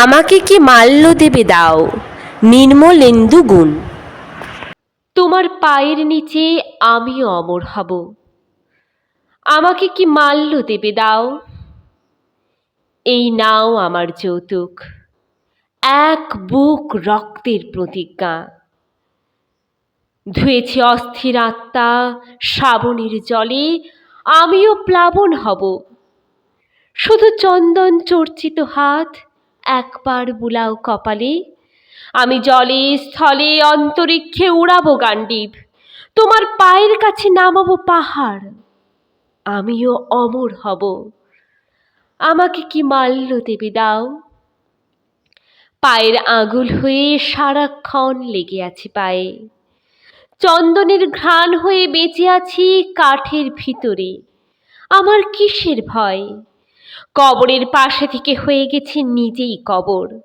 আমাকে কি মাল্য দেবে দাও? নির্মলেন্দু গুণ। তোমার পায়ের নিচে আমিও অমর হব। আমাকে কি মাল্য দেবে দাও? এই নাও আমার যৌতুক। এক বুক রক্তের প্রতিজ্ঞা। ধুয়েছি অস্থির আত্মা শ্রাবণের জলে, আমিও প্লাবন হব। শুধু চন্দন চর্চিত হাত একবার বুলাও কপালে। আমি জলে স্থলে অন্তরিক্ষে উড়াবো গান্ডীব। তোমার পায়ের কাছে নামাবো পাহাড়। আমিও অমর হব। আমাকে কি মাল্য দেবে দাও? পায়ের আঙুল হয়ে সারাক্ষণ লেগে আছে পায়ে। চন্দনের ঘ্রাণ হয়ে বেঁচে আছি কাঠের ভিতরে। আমার কিসের ভয়? কবরের পাশে থেকে হয়ে গেছে নিজেই কবর।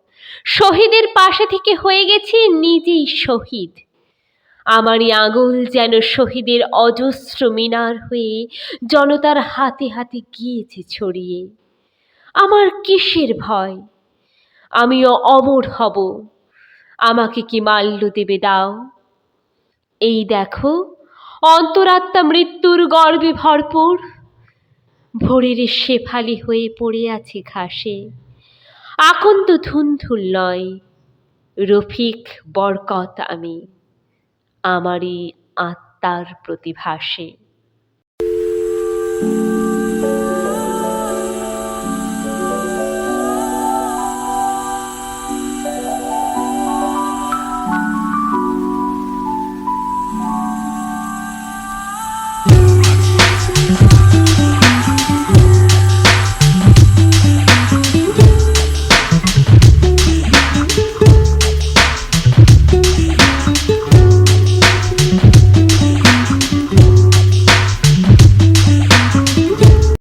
শহীদের পাশে থেকে হয়ে গেছে নিজেই শহীদ। আমারই আঙুল যেন শহীদের অজস্র মিনার হয়ে জনতার হাতে হাতে গিয়েছে ছড়িয়ে। আমার কিসের ভয়? আমিও অমর হব। আমাকে কি মাল্য দেবে দাও? এই দেখো, অন্তরাত্মা মৃত্যুর গর্বে ভরপুর। ভোরের শেফালি হয়ে পড়ে আছে ঘাসে। আকন্দ ধুন্ধুল নয় রফিক বরকত আমি, আমারই আত্মার প্রতিভাসে।